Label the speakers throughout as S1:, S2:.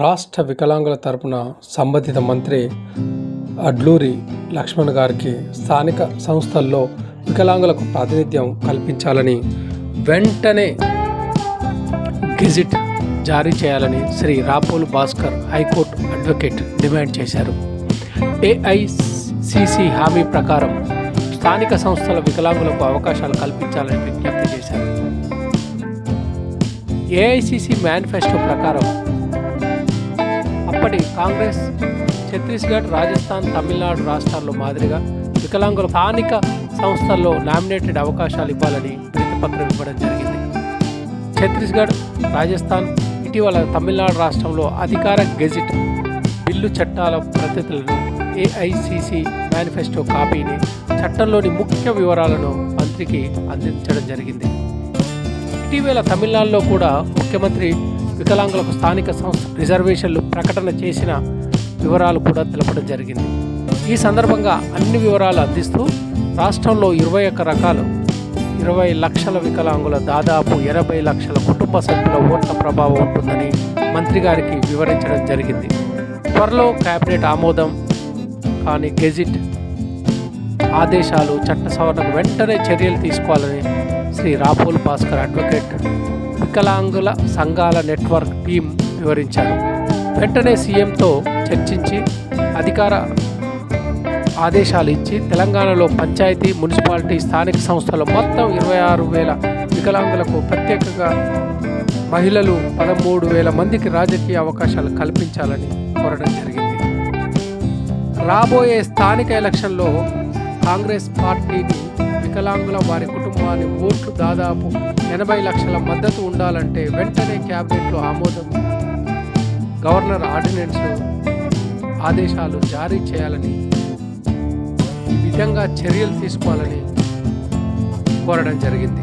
S1: రాష్ట్ర వికలాంగుల తరపున సంబంధిత మంత్రి అడ్లూరి లక్ష్మణ్ గారికి స్థానిక సంస్థల్లో వికలాంగులకు ప్రాతినిధ్యం కల్పించాలని వెంటనే గెజిట్ జారీ చేయాలని Shri Rapolu Bhaskar high court advocate demand చేశారు. ఏఐసిసి హామీ ప్రకారం స్థానిక సంస్థల వికలాంగులకు అవకాశాలు కల్పించాలని విజ్ఞప్తి చేశారు. ఏఐసిసి మేనిఫెస్టో ప్రకారం అప్పటి కాంగ్రెస్ ఛత్తీస్గఢ్ రాజస్థాన్ తమిళనాడు రాష్ట్రాల్లో మాదిరిగా వికలాంగుల స్థానిక సంస్థల్లో నామినేటెడ్ అవకాశాలు ఇవ్వాలని ప్రతిపత్రం ఇవ్వడం జరిగింది. ఛత్తీస్గఢ్ రాజస్థాన్ ఇటీవల తమిళనాడు రాష్ట్రంలో అధికార గెజిట్ బిల్లు చట్టాల పద్ధతులను ఏఐసిసి మేనిఫెస్టో కాపీని చట్టంలోని ముఖ్య వివరాలను మంత్రికి అందించడం జరిగింది. ఇటీవల తమిళనాడులో కూడా ముఖ్యమంత్రి వికలాంగులకు స్థానిక సంస్థ రిజర్వేషన్లు ప్రకటన చేసిన వివరాలు కూడా తెలపడం జరిగింది. ఈ సందర్భంగా అన్ని వివరాలు అందిస్తూ రాష్ట్రంలో ఇరవై ఒక్క రకాలు ఇరవై లక్షల వికలాంగుల దాదాపు ఎనభై లక్షల కుటుంబ సభ్యుల ఓట్ల ప్రభావం ఉంటుందని మంత్రి గారికి వివరించడం జరిగింది. త్వరలో క్యాబినెట్ ఆమోదం కానీ గెజిట్ ఆదేశాలు చట్ట సవరణకు వెంటనే చర్యలు తీసుకోవాలని శ్రీ రాపోల్ భాస్కర్ అడ్వకేట్ వికలాంగుల సంఘాల నెట్వర్క్ టీం వివరించారు. వెంటనే సీఎంతో చర్చించి అధికార ఆదేశాలు ఇచ్చి తెలంగాణలో పంచాయతీ మున్సిపాలిటీ స్థానిక సంస్థలు మొత్తం ఇరవై ఆరు వేల వికలాంగులకు ప్రత్యేకంగా మహిళలు పదమూడు వేల మందికి రాజకీయ అవకాశాలు కల్పించాలని కోరడం జరిగింది. రాబోయే స్థానిక ఎలక్షన్లో కాంగ్రెస్ పార్టీని వికలాంగుల వారి కుటుంబాన్ని ఓట్లు దాదాపు ఎనభై లక్షల మద్దతు ఉండాలంటే వెంటనే క్యాబినెట్లో ఆమోదం గవర్నర్ ఆర్డినెన్స్ ఆదేశాలు జారీ చేయాలని ఈ విధంగా చర్యలు తీసుకోవాలని కోరడం జరిగింది.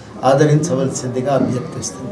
S2: ఆదరించవలసిందిగా అభ్యర్థిస్తుంది